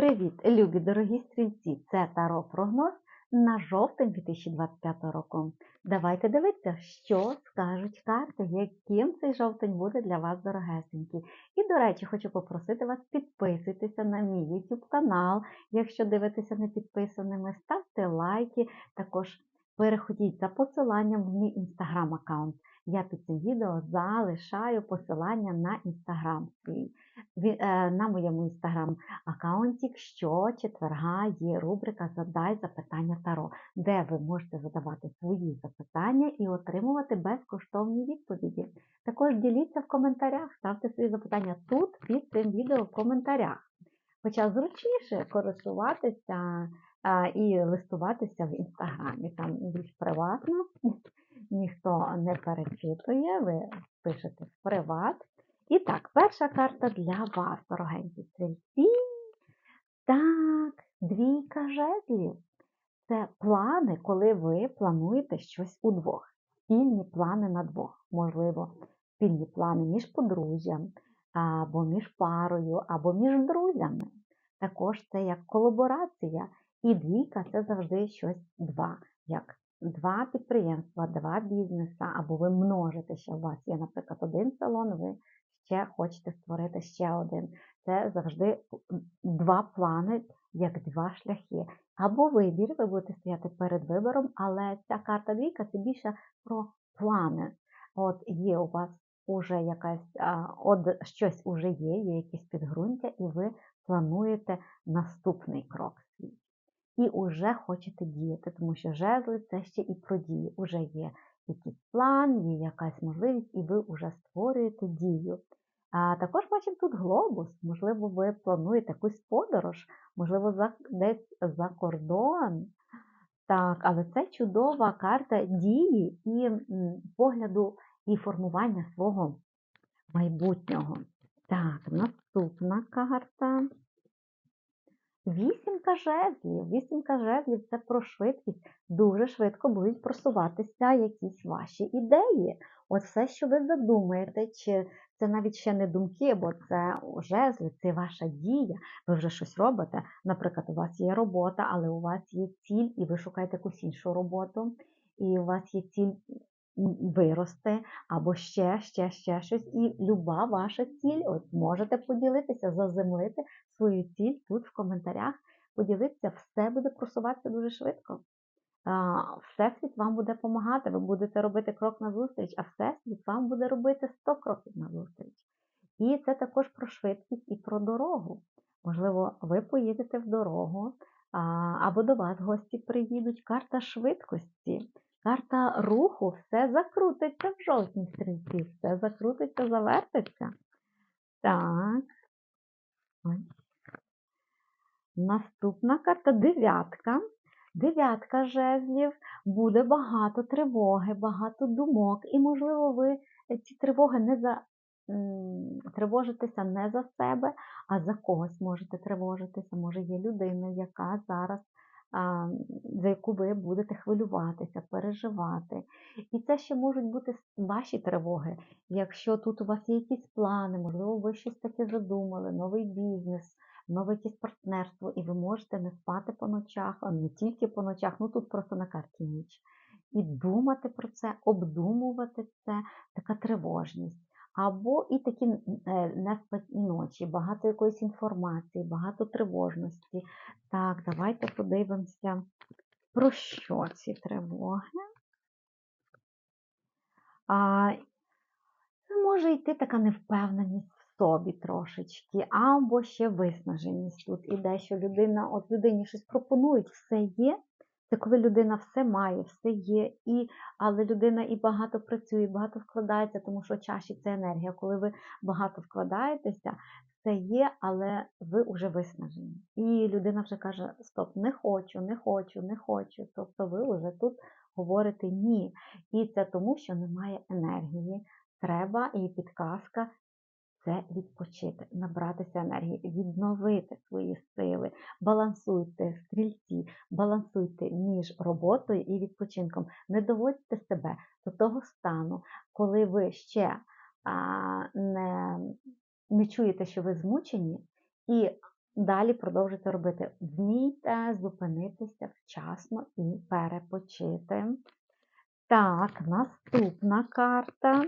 Привіт, любі дорогі стрільці! Це Таро прогноз на жовтень 2025 року. Давайте дивитися, що скажуть карти, яким цей жовтень буде для вас дорогесенький. І, до речі, хочу попросити вас підписуйтеся на мій YouTube канал. Якщо дивитеся не підписаними, ставте лайки. Також переходіть за посиланням в мій інстаграм аккаунт. Я під цим відео залишаю посилання на інстаграм свій. Е, На моєму інстаграм аккаунті щочетверга є рубрика Задай запитання Таро, де ви можете задавати свої запитання і отримувати безкоштовні відповіді. Також діліться в коментарях, ставте свої запитання тут під цим відео в коментарях. Хоча зручніше користуватися а, і листуватися в інстаграмі. Там більш приватно, ніхто не перечитує, ви пишете в приват. І так, перша карта для вас, дорогенькі стрільці. Так, двійка жезлів. Це плани, коли ви плануєте щось удвох. Спільні плани на двох. Можливо, спільні плани між подружжям, або між парою, або між друзями. Також це як колаборація. І двійка це завжди щось два. Як два підприємства, два бізнеса, або ви множите ще. У вас є, наприклад, один салон, ви ще хочете створити ще один. Це завжди два плани, як два шляхи. Або вибір, ви будете стояти перед вибором, але ця карта двійка це більше про плани. От є у вас уже якась, от щось уже є, є якісь підґрунтя, і ви плануєте наступний крок. І уже хочете діяти, тому що жезли це ще і про дії. Уже є якийсь план, є якась можливість, і ви вже створюєте дію. А також бачимо тут глобус. Можливо, ви плануєте якусь подорож, можливо, за, десь за кордон. Так, але це чудова карта дії і погляду і формування свого майбутнього. Так, наступна карта. Вісімка жезлів. Вісімка жезлів це про швидкість. Дуже швидко будуть просуватися якісь ваші ідеї. От все, що ви задумаєте, чи це навіть ще не думки, бо це жезли, це ваша дія. Ви вже щось робите. Наприклад, у вас є робота, але у вас є ціль, і ви шукаєте якусь іншу роботу, і у вас є ціль м, вирости, або ще, ще, ще щось. І люба ваша ціль, от можете поділитися, заземлити свою ціль тут в коментарях, поділитися, все буде просуватися дуже швидко. Всесвіт вам буде допомагати, ви будете робити крок назустріч, а Всесвіт вам буде робити 100 кроків назустріч. І це також про швидкість і про дорогу. Можливо, ви поїдете в дорогу, або до вас гості приїдуть. Карта швидкості, карта руху, все закрутиться в жовтні стрільці, все закрутиться, завертиться. Так. Наступна карта дев'ятка. Дев'ятка жезлів, буде багато тривоги, багато думок, і, можливо, ви ці тривоги не за м, тривожитеся не за себе, а за когось можете тривожитися. Може, є людина, яка зараз, за яку ви будете хвилюватися, переживати. І це ще можуть бути ваші тривоги. Якщо тут у вас є якісь плани, можливо, ви щось таке задумали, новий бізнес нове якесь партнерство, і ви можете не спати по ночах, а не тільки по ночах, ну тут просто на карті ніч. І думати про це, обдумувати це, така тривожність. Або і такі е, неспатні ночі, багато якоїсь інформації, багато тривожності. Так, давайте подивимося, про що ці тривоги. А, може йти така невпевненість в собі трошечки, або ще виснаженість тут іде, що людина, от людині щось пропонують, все є. Це коли людина все має, все є, і, але людина і багато працює, і багато вкладається, тому що чаші це енергія. Коли ви багато вкладаєтеся, все є, але ви вже виснажені. І людина вже каже: Стоп, не хочу, не хочу, не хочу. Тобто ви вже тут говорите ні. І це тому, що немає енергії. Треба і підказка це відпочити, набратися енергії, відновити свої сили, балансуйте стрільці, балансуйте між роботою і відпочинком. Не доводьте себе до того стану, коли ви ще а, не, не чуєте, що ви змучені, і далі продовжуйте робити. Вмійте зупинитися вчасно і перепочити. Так, наступна карта.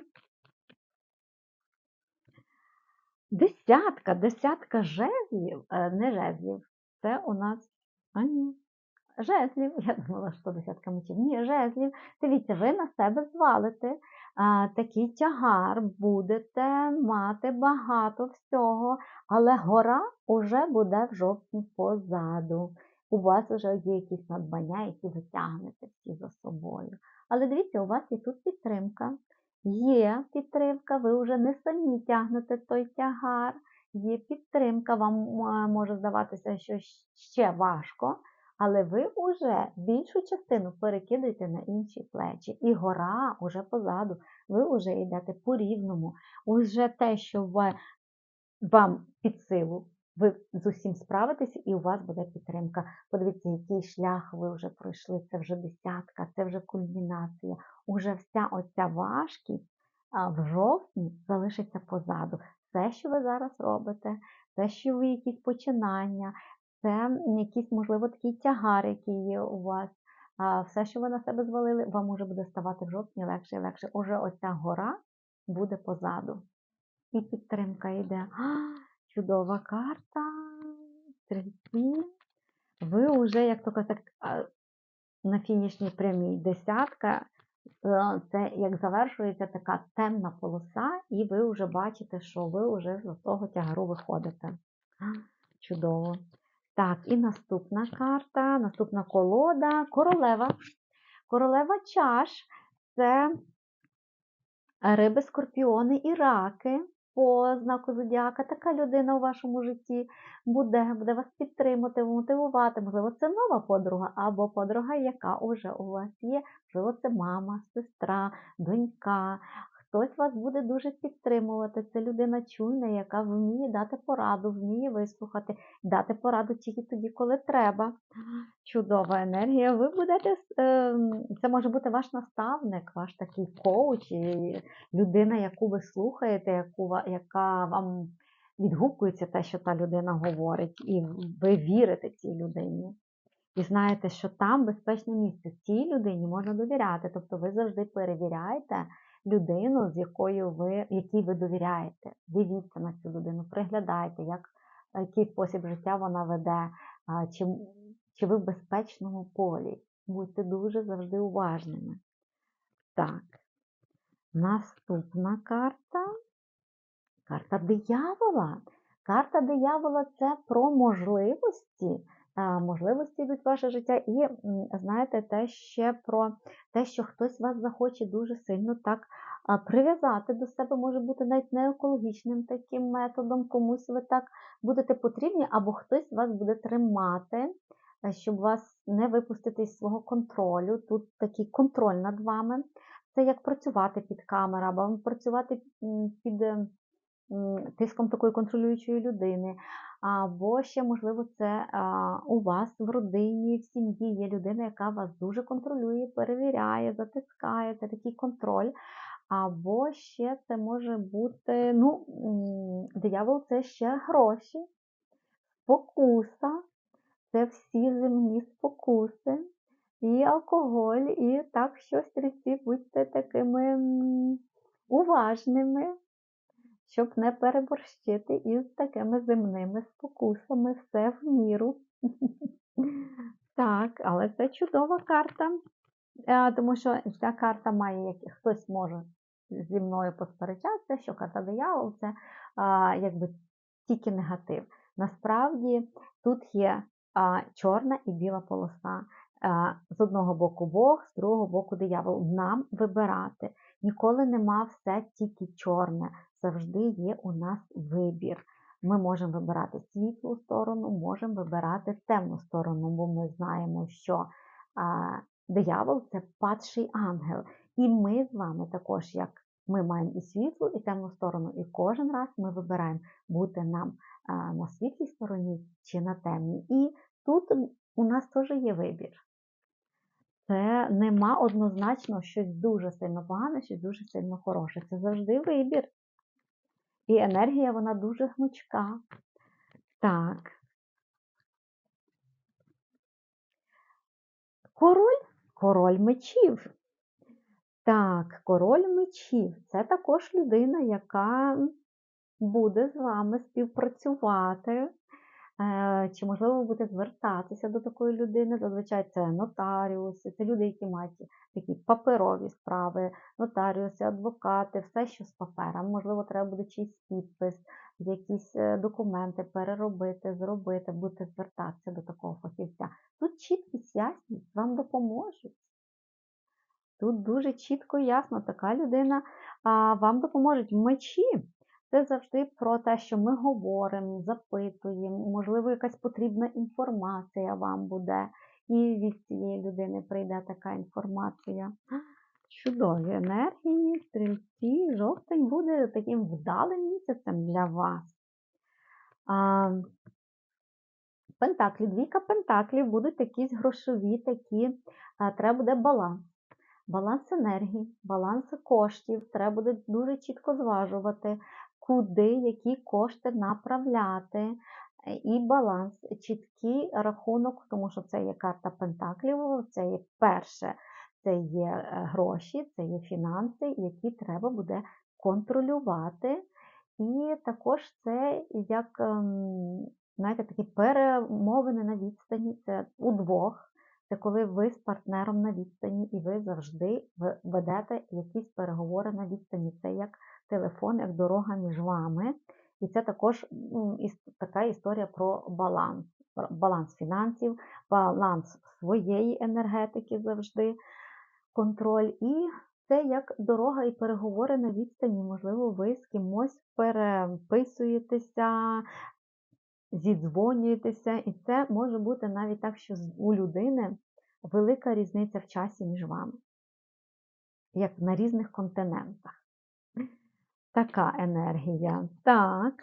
Десятка, десятка жезлів, е, не жезлів. Це у нас. А ні. Жезлів. Я думала, що десятка мечів. Ні, жезлів. Дивіться, ви на себе звалите а, такий тягар, будете мати багато всього, але гора уже буде в жовтні позаду. У вас вже є якісь надбання, які ви тягнете всі за собою. Але дивіться, у вас і тут підтримка. Є підтримка, ви вже не самі тягнете той тягар, є підтримка, вам е, може здаватися, що ще важко, але ви вже більшу частину перекидуєте на інші плечі. І гора вже позаду, ви вже йдете по рівному. Уже те, що вам під силу, ви з усім справитеся, і у вас буде підтримка. Подивіться, який шлях ви вже пройшли. Це вже десятка, це вже кульмінація. Уже вся оця важкість в жовтні залишиться позаду. Все, що ви зараз робите, все, що ви якісь починання, це якийсь, можливо, такий тягар, який є у вас. Все, що ви на себе звалили, вам уже буде ставати в жовтні легше і легше. Уже оця гора буде позаду. І підтримка йде. Чудова карта. Стрільці. Ви вже, як то кажуть, на фінішній прямій десятка. Е, це як завершується така темна полоса, і ви вже бачите, що ви вже з того тягару виходите. Чудово. Так, і наступна карта, наступна колода королева. Королева чаш це риби, скорпіони і раки по знаку зодіака. Така людина у вашому житті буде, буде вас підтримати, мотивувати. Можливо, це нова подруга або подруга, яка вже у вас є. Можливо, це мама, сестра, донька, Хтось вас буде дуже підтримувати. Це людина чуйна, яка вміє дати пораду, вміє вислухати, дати пораду тільки тоді, коли треба. Чудова енергія. Ви будете, ем, це може бути ваш наставник, ваш такий коуч, людина, яку ви слухаєте, яку, яка вам відгукується те, що та людина говорить, і ви вірите цій людині. І знаєте, що там безпечне місце. Цій людині можна довіряти. Тобто ви завжди перевіряєте людину, з якою ви, якій ви довіряєте. Дивіться на цю людину, приглядайте, як, який спосіб життя вона веде, чи, чи ви в безпечному полі. Будьте дуже завжди уважними. Так, наступна карта. Карта диявола. Карта диявола це про можливості можливості йдуть в ваше життя, і знаєте, те ще про те, що хтось вас захоче дуже сильно так прив'язати до себе, може бути навіть не екологічним таким методом, комусь ви так будете потрібні, або хтось вас буде тримати, щоб вас не випустити із свого контролю. Тут такий контроль над вами. Це як працювати під камерою, або працювати під тиском такої контролюючої людини. Або ще, можливо, це у вас в родині, в сім'ї є людина, яка вас дуже контролює, перевіряє, затискає, це такий контроль. Або ще це може бути, ну, диявол це ще гроші, спокуса, це всі земні спокуси, і алкоголь, і так що стрільці, будьте такими уважними щоб не переборщити із такими земними спокусами, все в міру. Так, але це чудова карта, е, тому що ця карта має, як хтось може зі мною посперечатися, що карта диявол це якби тільки негатив. Насправді тут є чорна і біла полоса. З одного боку Бог, з другого боку диявол. Нам вибирати. Ніколи нема все тільки чорне завжди є у нас вибір. Ми можемо вибирати світлу сторону, можемо вибирати темну сторону, бо ми знаємо, що а, диявол це падший ангел. І ми з вами також, як ми маємо і світлу, і темну сторону, і кожен раз ми вибираємо бути нам а, на світлій стороні чи на темній. І тут у нас теж є вибір. Це нема однозначно щось дуже сильно погане, щось дуже сильно хороше. Це завжди вибір. І енергія вона дуже гнучка. Так. Король? Король мечів. Так, король мечів це також людина, яка буде з вами співпрацювати. Е, Чи, можливо, ви будете звертатися до такої людини? Зазвичай це нотаріуси, це люди, які мають такі паперові справи, нотаріуси, адвокати, все, що з папером. Можливо, треба буде чийсь підпис, якісь е, документи переробити, зробити, будете звертатися до такого фахівця. Тут чіткість, ясність вам допоможуть. Тут дуже чітко і ясно, така людина вам допоможе. Мечі це завжди про те, що ми говоримо, запитуємо, можливо, якась потрібна інформація вам буде, і від цієї людини прийде така інформація. Чудові енергії, стрільці, жовтень буде таким вдалим місяцем для вас. А, Пентаклі, двійка пентаклів будуть якісь грошові, такі, а, треба буде баланс. Баланс енергії, баланс коштів, треба буде дуже чітко зважувати, куди які кошти направляти. Е, І баланс, чіткий рахунок, тому що це є карта Пентаклів, це є перше, це є е, гроші, це є фінанси, які треба буде контролювати. І також це як, ем, знаєте, такі перемовини на відстані, це удвох. Це коли ви з партнером на відстані, і ви завжди ведете якісь переговори на відстані. Це як телефон, як дорога між вами. І це також така історія про баланс. Баланс фінансів, баланс своєї енергетики завжди, контроль. І це як дорога і переговори на відстані. Можливо, ви з кимось переписуєтеся, зідзвонюєтеся, і це може бути навіть так, що у людини велика різниця в часі між вами, як на різних континентах. Така енергія. Так.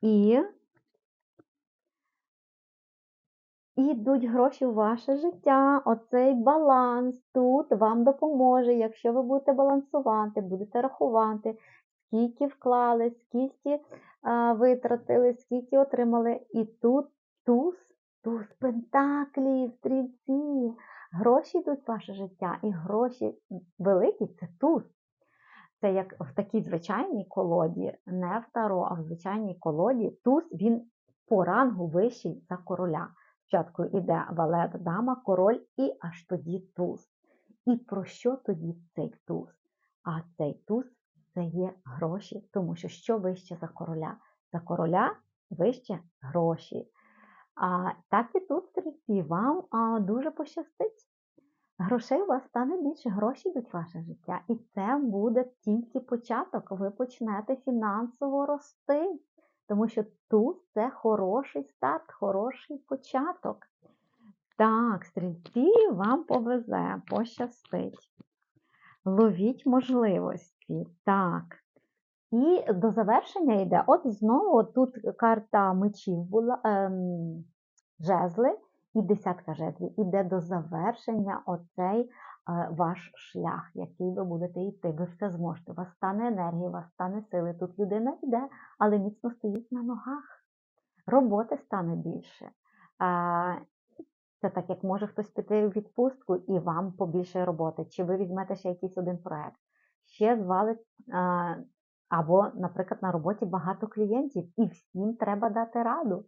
І І йдуть гроші в ваше життя. Оцей баланс тут вам допоможе, якщо ви будете балансувати, будете рахувати, скільки вклали, скільки а, витратили, скільки отримали. І тут туз, туз пентаклів, стрільців. Гроші йдуть в ваше життя, і гроші великі це туз. Це як в такій звичайній колоді, не в таро, а в звичайній колоді, туз він по рангу вищий за короля. Спочатку йде валет, дама, король і аж тоді туз. І про що тоді цей туз? А цей туз це є гроші, тому що що вище за короля? За короля вище гроші. А так і тут, стрільці, вам а, дуже пощастить. Грошей у вас стане більше, гроші йдуть в ваше життя. І це буде тільки початок. Ви почнете фінансово рости. Тому що тут це хороший старт, хороший початок. Так, стрільці вам повезе, пощастить. Ловіть можливості. Так. І до завершення йде. От знову тут карта мечів була, ем, жезли і десятка жезлів. Іде до завершення оцей е, ваш шлях, який ви будете йти. Ви все зможете. У вас стане енергії, у вас стане сили. Тут людина йде, але міцно стоїть на ногах. Роботи стане більше. Це так, як може хтось піти у відпустку і вам побільше роботи, чи ви візьмете ще якийсь один проект. Ще звалить, або, наприклад, на роботі багато клієнтів, і всім треба дати раду.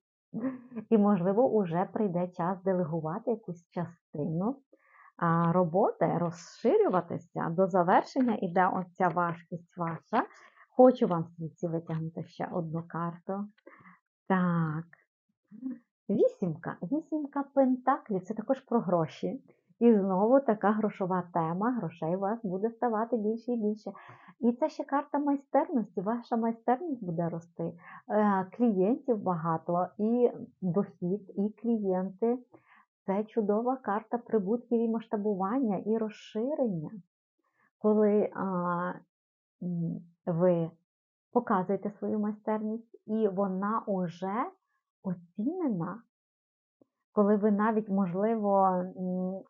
І, можливо, уже прийде час делегувати якусь частину роботи, розширюватися. До завершення іде оця важкість ваша. Хочу вам звідси витягнути ще одну карту. Так. Вісімка. Вісімка пентаклів це також про гроші. І знову така грошова тема. Грошей у вас буде ставати більше і більше. І це ще карта майстерності. Ваша майстерність буде рости. Е, Клієнтів багато, і дохід, і клієнти. Це чудова карта прибутків і масштабування, і розширення. Коли а, ви показуєте свою майстерність, і вона уже оцінена. Коли ви навіть, можливо,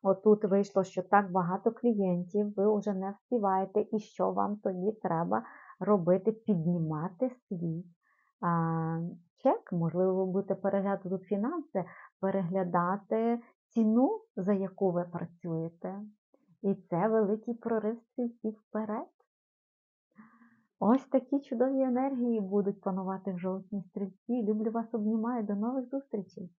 отут вийшло, що так багато клієнтів, ви вже не вспіваєте, і що вам тоді треба робити? Піднімати свій а, чек, можливо, ви будете переглядати фінанси, переглядати, ціну, за яку ви працюєте. І це великий прорив стрільців вперед. Ось такі чудові енергії будуть панувати в жовтні стрільці. Люблю вас, обнімаю. До нових зустрічей!